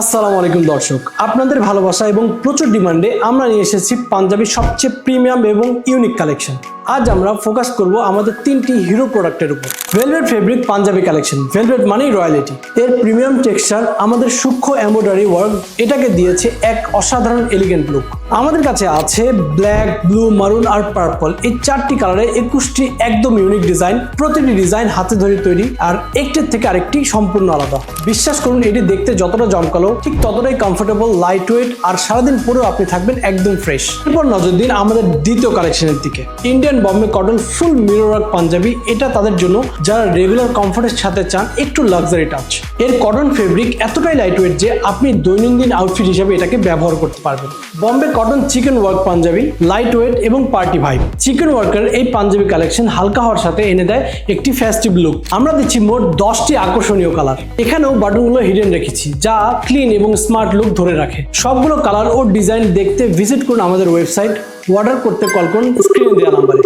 আসসালামু আলাইকুম দর্শক। আপনাদের ভালোবাসা এবং প্রচুর ডিমান্ডে আমরা নিয়ে এসেছি পাঞ্জাবি সবচেয়ে প্রিমিয়াম এবং ইউনিক কালেকশন। আজ আমরা ফোকাস করব আমাদের তিনটি হিরো প্রোডাক্টের উপর। Velvet fabric Punjabi collection velvet মানেই রয়্যালিটি এর প্রিমিয়াম টেক্সচার আমাদের সূক্ষ্ম এমব্রয়ডারি ওয়ার্ক এটাকে দিয়েছে এক অসাধারণ এলিগেন্ট লুক আমাদের কাছে আছে ব্ল্যাক ব্লু মারুন আর পার্পল এই চারটি কালারে একুশটি একদম ইউনিক ডিজাইন প্রতিটি ডিজাইন হাতে ধরে তৈরি আর একটির থেকে আরেকটি সম্পূর্ণ আলাদা। বিশ্বাস করুন, এটি দেখতে যতটা জমকালো, ঠিক ততটাই কমফোর্টেবল লাইট ওয়েট আর সারাদিন পরেও আপনি থাকবেন একদম ফ্রেশ এরপর নজর দিন আমাদের দ্বিতীয় কালেকশনের দিকে। Indian Bombay cotton full mirror work punjabi এটা তাদের জন্য যারা রেগুলার কমফোর্টের সাথে চান একটু লাক্সারি টাচ এর কটন ফেব্রিক এতটাই লাইট ওয়েট যে আপনি দৈনন্দিন আউটফিট হিসেবে এটাকে ব্যবহার করতে পারবেন। Bombay cotton chikan work punjabi light weight এবং পার্টি ভাইব চিকেন ওয়ার্কের এই পাঞ্জাবি কালেকশন হালকা হওয়ার সাথে এনে দেয় একটি ফেস্টিভ লুক আমরা দিচ্ছি মোট দশটি আকর্ষণীয় কালার এখানেও বাটনগুলো হিডেন রেখেছি, যা ক্লিন এবং স্মার্ট লুক ধরে রাখে। সবগুলো কালার ও ডিজাইন দেখতে ভিজিট করুন আমাদের ওয়েবসাইট অর্ডার করতে কল করুন স্ক্রিনে দেওয়া নাম্বারে